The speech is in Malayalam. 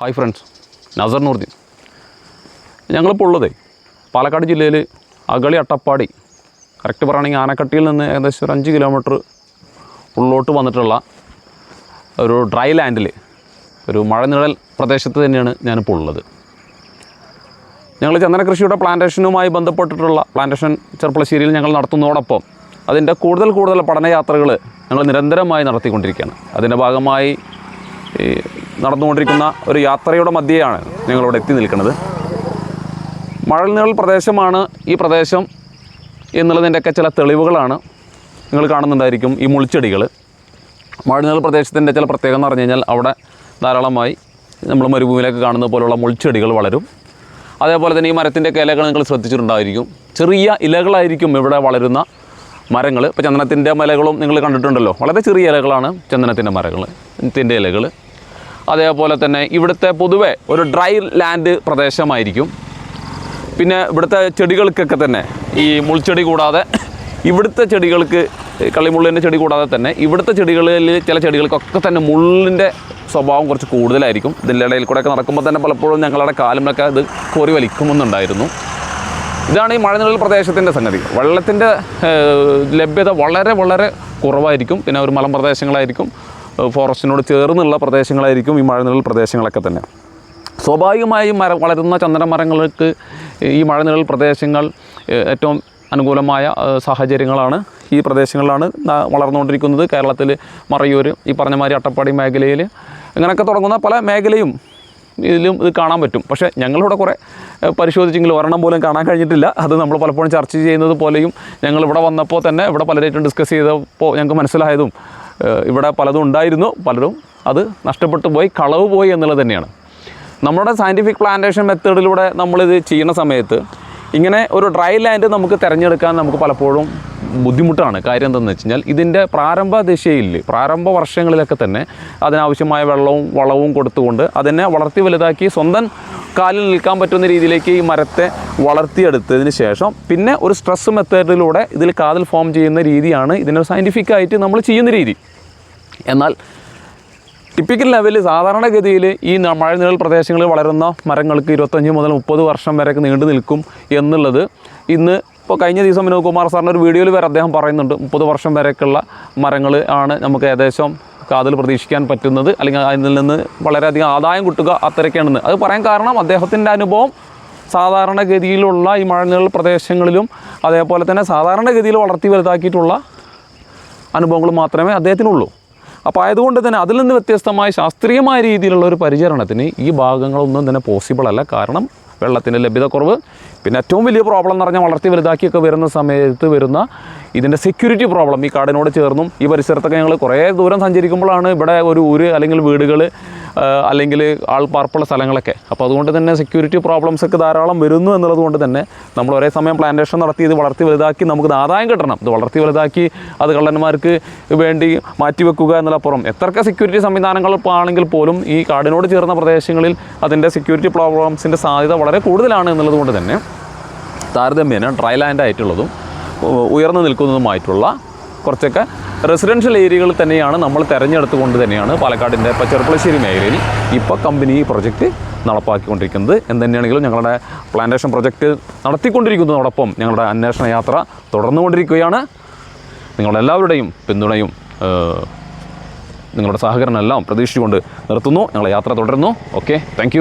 ഹായ് ഫ്രണ്ട്സ് നസർ നൂർദ്ദീൻ ഞങ്ങളിപ്പോൾ ഉള്ളത് പാലക്കാട് ജില്ലയിൽ അഗളി അട്ടപ്പാടി കറക്റ്റ് പറയുകയാണെങ്കിൽ ആനക്കട്ടിയിൽ നിന്ന് ഏകദേശം ഒരു അഞ്ച് കിലോമീറ്റർ ഉള്ളോട്ട് വന്നിട്ടുള്ള ഒരു ഡ്രൈ ലാൻഡിൽ ഒരു മഴനിഴൽ പ്രദേശത്ത് തന്നെയാണ് ഞാനിപ്പോൾ ഉള്ളത്. ഞങ്ങൾ ചന്ദന കൃഷിയുടെ പ്ലാന്റേഷനുമായി ബന്ധപ്പെട്ടിട്ടുള്ള പ്ലാന്റേഷൻ ചെറുപ്പളശ്ശേരിയിൽ ഞങ്ങൾ നടത്തുന്നതോടൊപ്പം അതിന്റെ കൂടുതൽ കൂടുതൽ പഠനയാത്രകൾ ഞങ്ങൾ നിരന്തരമായി നടത്തിക്കൊണ്ടിരിക്കുകയാണ്. അതിന്റെ ഭാഗമായി ഈ നടന്നുകൊണ്ടിരിക്കുന്ന ഒരു യാത്രയുടെ മധ്യയാണ് ഞങ്ങളിവിടെ എത്തി നിൽക്കുന്നത്. മഴനിഴൽ പ്രദേശമാണ് ഈ പ്രദേശം എന്നുള്ളതിന്റെയൊക്കെ ചില തെളിവുകളാണ് നിങ്ങൾ കാണുന്നുണ്ടായിരിക്കും ഈ മുളിച്ചെടികൾ മഴനിഴൽ പ്രദേശത്തിന്റെ ചില പ്രത്യേകത എന്ന് പറഞ്ഞു കഴിഞ്ഞാൽ അവിടെ ധാരാളമായി നമ്മൾ മരുഭൂമിയിലൊക്കെ കാണുന്ന പോലുള്ള മുൾച്ചെടികൾ വളരും. അതേപോലെ തന്നെ ഈ മരത്തിന്റെയൊക്കെ ഇലകൾ നിങ്ങൾ ശ്രദ്ധിച്ചിട്ടുണ്ടായിരിക്കും. ചെറിയ ഇലകളായിരിക്കും ഇവിടെ വളരുന്ന മരങ്ങൾ. ഇപ്പോൾ ചന്ദനത്തിന്റെ മലകളും നിങ്ങൾ കണ്ടിട്ടുണ്ടല്ലോ. വളരെ ചെറിയ ഇലകളാണ് ചന്ദനത്തിന്റെ മരങ്ങൾ ത്തിന്റെ ഇലകൾ. അതേപോലെ തന്നെ ഇവിടുത്തെ പൊതുവെ ഒരു ഡ്രൈ ലാൻഡ് പ്രദേശമായിരിക്കും. പിന്നെ ഇവിടുത്തെ ചെടികൾക്കൊക്കെ തന്നെ ഈ മുൾച്ചെടി കൂടാതെ ഇവിടുത്തെ ചെടികൾക്ക് കളിമുള്ളിന്റെ ചെടി കൂടാതെ തന്നെ ഇവിടുത്തെ ചെടികളിൽ ചില ചെടികൾക്കൊക്കെ തന്നെ മുള്ളിന്റെ സ്വഭാവം കുറച്ച് കൂടുതലായിരിക്കും. ഇതിന്റെ ഇടയിൽ കൂടെയൊക്കെ നടക്കുമ്പോൾ തന്നെ പലപ്പോഴും ഞങ്ങളുടെ കാലിലൊക്കെ ഇത് കോരി വലിക്കുമെന്നുണ്ടായിരുന്നു. ഇതാണ് ഈ മഴനിഴൽ പ്രദേശത്തിന്റെ സംഗതി. വെള്ളത്തിന്റെ ലഭ്യത വളരെ വളരെ കുറവായിരിക്കും. പിന്നെ ഒരു മലമ്പ്രദേശങ്ങളായിരിക്കും. ഫോറസ്റ്റിനോട് ചേർന്നുള്ള പ്രദേശങ്ങളായിരിക്കും ഈ മഴനിഴൽ പ്രദേശങ്ങളൊക്കെ തന്നെ. സ്വാഭാവികമായും മര വളരുന്ന ചന്ദനമരങ്ങൾക്ക് ഈ മഴനിഴൽ പ്രദേശങ്ങൾ ഏറ്റവും അനുകൂലമായ സാഹചര്യങ്ങളാണ് ഈ പ്രദേശങ്ങളിലാണ് വളർന്നുകൊണ്ടിരിക്കുന്നത്. കേരളത്തിൽ മറയൂർ ഈ പറഞ്ഞ മാതിരി അട്ടപ്പാടി മേഖലയിൽ ഇങ്ങനെയൊക്കെ തുടങ്ങുന്ന പല മേഖലയും ഇതിലും ഇത് കാണാൻ പറ്റും. പക്ഷേ ഞങ്ങളിവിടെ കുറേ പരിശോധിച്ചെങ്കിൽ ഒരെണ്ണം പോലും കാണാൻ കഴിഞ്ഞിട്ടില്ല. അത് നമ്മൾ പലപ്പോഴും ചർച്ച ചെയ്യുന്നത് പോലെയും ഞങ്ങൾ ഇവിടെ വന്നപ്പോൾ തന്നെ ഇവിടെ പലരായിട്ടും ഡിസ്കസ് ചെയ്തപ്പോൾ ഞങ്ങൾക്ക് മനസ്സിലായതും ഇവിടെ പലതും ഉണ്ടായിരുന്നു പലരും അത് നഷ്ടപ്പെട്ടു പോയി കളവ് പോയി എന്നുള്ളത് തന്നെയാണ്. നമ്മുടെ സയന്റിഫിക് പ്ലാന്റേഷൻ മെത്തേഡിലൂടെ നമ്മളിത് ചെയ്യുന്ന സമയത്ത് ഇങ്ങനെ ഒരു ഡ്രൈ ലാൻഡ് നമുക്ക് തിരഞ്ഞെടുക്കാൻ നമുക്ക് പലപ്പോഴും ബുദ്ധിമുട്ടാണ്. കാര്യം എന്താണെന്ന് വെച്ച് കഴിഞ്ഞാൽ ഇതിന്റെ പ്രാരംഭ ദിശയിൽ പ്രാരംഭ വർഷങ്ങളിലൊക്കെ തന്നെ അതിനാവശ്യമായ വെള്ളവും വളവും കൊടുത്തുകൊണ്ട് അതിനെ വളർത്തി വലുതാക്കി സ്വന്തം കാലിൽ നിൽക്കാൻ പറ്റുന്ന രീതിയിലേക്ക് ഈ മരത്തെ വളർത്തിയെടുത്തതിന് ശേഷം പിന്നെ ഒരു സ്ട്രെസ് മെത്തേഡിലൂടെ ഇതിൽ കാതൽ ഫോം ചെയ്യുന്ന രീതിയാണ് ഇതിനെ സയന്റിഫിക് ആയിട്ട് നമ്മൾ ചെയ്യുന്ന രീതി. എന്നാൽ ടിപ്പിക്കൽ ലെവലിൽ സാധാരണഗതിയിൽ ഈ മഴനിഴൽ പ്രദേശങ്ങളിൽ വളരുന്ന മരങ്ങൾക്ക് ഇരുപത്തഞ്ച് മുതൽ മുപ്പത് വർഷം വരെ നീണ്ടു നിൽക്കും എന്നുള്ളത് ഇന്ന് ഇപ്പോൾ കഴിഞ്ഞ ദിവസം വിനോദ് കുമാർ സാറിന്റെ ഒരു വീഡിയോയിൽ വരെ അദ്ദേഹം പറയുന്നുണ്ട് മുപ്പത് വർഷം വരെയൊക്കെയുള്ള മരങ്ങൾ ആണ് നമുക്ക് ഏകദേശം കാതിൽ പ്രതീക്ഷിക്കാൻ പറ്റുന്നത്. അല്ലെങ്കിൽ അതിൽ നിന്ന് വളരെയധികം ആദായം കിട്ടുക അത്രയൊക്കെയാണെന്ന് അത് പറയാൻ കാരണം അദ്ദേഹത്തിന്റെ അനുഭവം സാധാരണഗതിയിലുള്ള ഈ മഴനിഴൽ പ്രദേശങ്ങളിലും അതേപോലെ തന്നെ സാധാരണഗതിയിൽ വളർത്തി വലുതാക്കിയിട്ടുള്ള അനുഭവങ്ങൾ മാത്രമേ അദ്ദേഹത്തിനുള്ളൂ. അപ്പോൾ ആയതുകൊണ്ട് തന്നെ അതിൽ നിന്ന് വ്യത്യസ്തമായ ശാസ്ത്രീയമായ രീതിയിലുള്ള ഒരു പരിചരണത്തിന് ഈ ഭാഗങ്ങളൊന്നും തന്നെ പോസിബിൾ അല്ല. കാരണം വെള്ളത്തിന്റെ ലഭ്യതക്കുറവ് പിന്നെ ഏറ്റവും വലിയ പ്രോബ്ലം എന്ന് പറഞ്ഞാൽ വളർത്തി വലുതാക്കിയൊക്കെ വരുന്ന സമയത്ത് വരുന്ന ഇതിന്റെ സെക്യൂരിറ്റി പ്രോബ്ലം ഈ കാടിനോട് ചേർന്നും ഈ പരിസരത്തൊക്കെ ഞങ്ങൾ കുറേ ദൂരം സഞ്ചരിക്കുമ്പോഴാണ് ഇവിടെ ഒരു ഊര് അല്ലെങ്കിൽ വീടുകൾ അല്ലെങ്കിൽ ആൾ ആൾപ്പാർപ്പുള്ള സ്ഥലങ്ങളൊക്കെ. അപ്പോൾ അതുകൊണ്ട് തന്നെ സെക്യൂരിറ്റി പ്രോബ്ലംസ് ഒക്കെ ധാരാളം വരുന്നു എന്നുള്ളത് കൊണ്ട് തന്നെ നമ്മൾ ഒരേ സമയം പ്ലാന്റേഷൻ നടത്തി ഇത് വളർത്തി വലുതാക്കി നമുക്ക് ആദായം കിട്ടണം. ഇത് വളർത്തി വലുതാക്കി അത് കള്ളന്മാർക്ക് വേണ്ടി മാറ്റിവെക്കുക എന്നുള്ളപ്പുറം എത്രയൊക്കെ സെക്യൂരിറ്റി സംവിധാനങ്ങൾ ആണെങ്കിൽ പോലും ഈ കാടിനോട് ചേർന്ന പ്രദേശങ്ങളിൽ അതിന്റെ സെക്യൂരിറ്റി പ്രോബ്ലംസിന്റെ സാധ്യത വളരെ കൂടുതലാണ് എന്നുള്ളത് കൊണ്ട് തന്നെ താരതമ്യേന ഡ്രൈ ലാൻഡ് ആയിട്ടുള്ളതും ഉയർന്നു നിൽക്കുന്നതുമായിട്ടുള്ള കുറച്ചൊക്കെ റെസിഡൻഷ്യൽ ഏരിയകൾ തന്നെയാണ് നമ്മൾ തിരഞ്ഞെടുത്തുകൊണ്ട് തന്നെയാണ് പാലക്കാടിന്റെ ഇപ്പോൾ ചെറുപ്പളശ്ശേരി മേഖലയിൽ ഇപ്പോൾ കമ്പനി ഈ പ്രൊജക്റ്റ് നടപ്പാക്കിക്കൊണ്ടിരിക്കുന്നത്. എന്ന് തന്നെയാണെങ്കിലും ഞങ്ങളുടെ പ്ലാന്റേഷൻ പ്രൊജക്റ്റ് നടത്തിക്കൊണ്ടിരിക്കുന്നതോടൊപ്പം ഞങ്ങളുടെ അന്വേഷണ യാത്ര തുടർന്നുകൊണ്ടിരിക്കുകയാണ്. നിങ്ങളെല്ലാവരുടെയും പിന്തുണയും നിങ്ങളുടെ സഹകരണം എല്ലാം പ്രതീക്ഷിച്ചുകൊണ്ട് നിർത്തുന്നു. ഞങ്ങളുടെ യാത്ര തുടരുന്നു. Okay thank